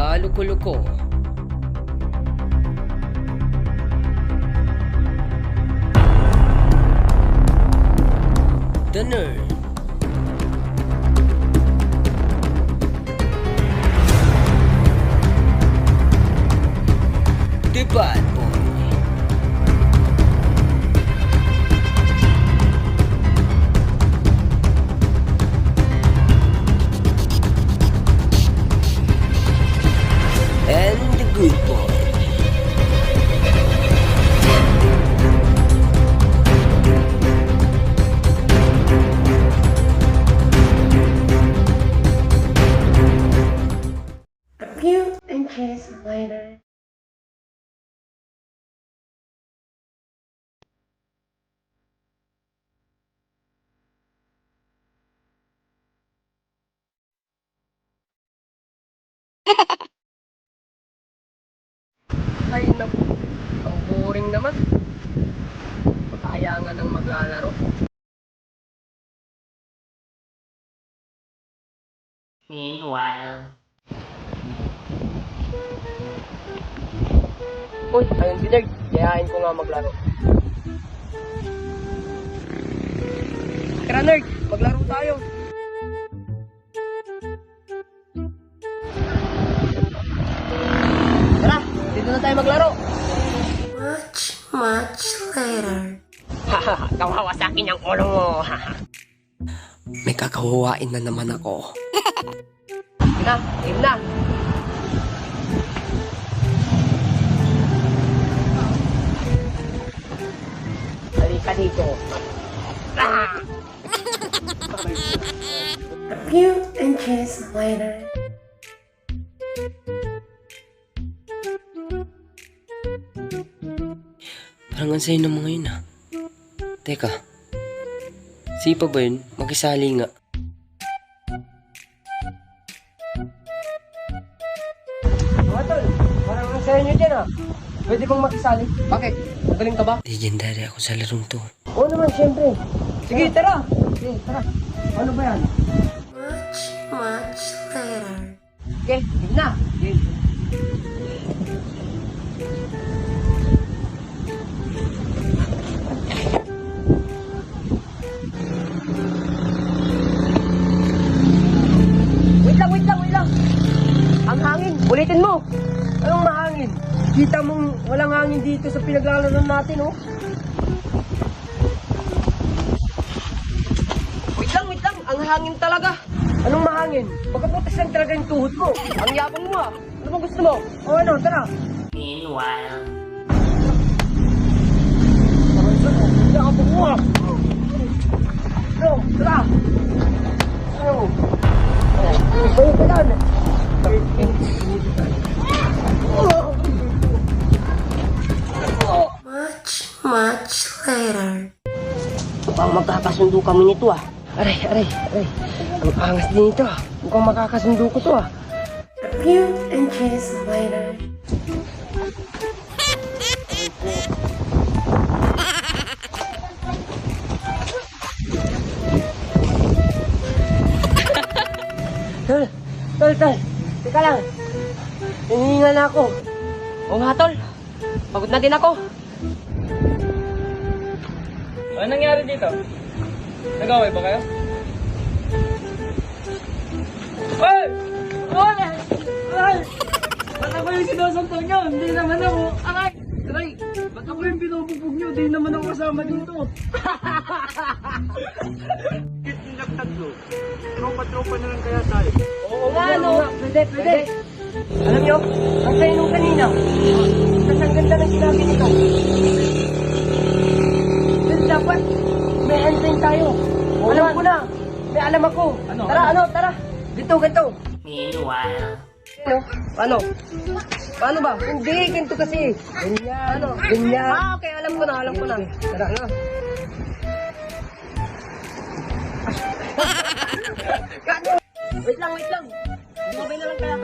Galho colocou. Dinner. Debate. Ay, naku. Ang boring naman. Kaya nga ng maglalaro. Meanwhile, Uy, ayun si Nerd. Yayain ko nga maglaro. Tara, Nerd. Maglaro tayo. Kawawa sa akin ang ulo mo. May kakawawain na naman ako. Na, game na. Halika dito. Ah! A few inches later. Parang ang sayo ng mga yun ah. Teka. Sipa ba yun? Makisali nga. Mga tol, parang ang sayo nyo dyan ah. Pwede bang makisali? Bakit? Magaling ka ba? Legendary ako sa larong to. Oo naman, syempre. Sige, tara. Sige, tara. Ano ba yan? Much, much later. Okay, game na. Game. Mo. Anong mahangin? Kita mong walang hangin dito sa pinaglalaroan natin, oh. Wait lang, wait lang. Ang hangin talaga. Anong mahangin? Pagkaputas lang talaga yung tuhod mo. Ang yabang mo, ah. Ano bang gusto mo? O ano, tara. meanwhile, Yabang mo, ah. Ano, tara. Ano? Ano ba Mukhang magkakasundo kami nito ah. Aray, aray, aray. Ang angas din ito ah. Mukhang makakasundo ko to ah. Few inches later. Tol, tol, tol. Teka lang. Hinihinga na ako. Oo nga, tol. Pagod na din ako. Ano nangyari dito? Nag-away ba kayo? Ay! Ay! Ay! Ba't ako yung sinusuntok nyo? Hindi naman ako. Aray! Aray! Ba't ako yung binubugbog nyo? Hindi naman ako kasama dito. Bakit nilang tatlo? Tropa-tropa na lang kaya tayo. Oo nga, no. Pwede, pwede. Alam nyo, ang sayo nung kanina. Tapos ang ganda ng sinabi nito. Dapat, may handling tayo. alam ko na. May alam ako. Ano, Tara, ano? ano, tara. Dito, ganito. meanwhile, Ano? Paano? Paano ba? Hindi, ganito kasi. Ganyan. Ano? Ganyan. Ah, okay. Alam ko na, alam ko na. Tara, ano? Ano? Wait lang, wait lang. Bumabay na lang kaya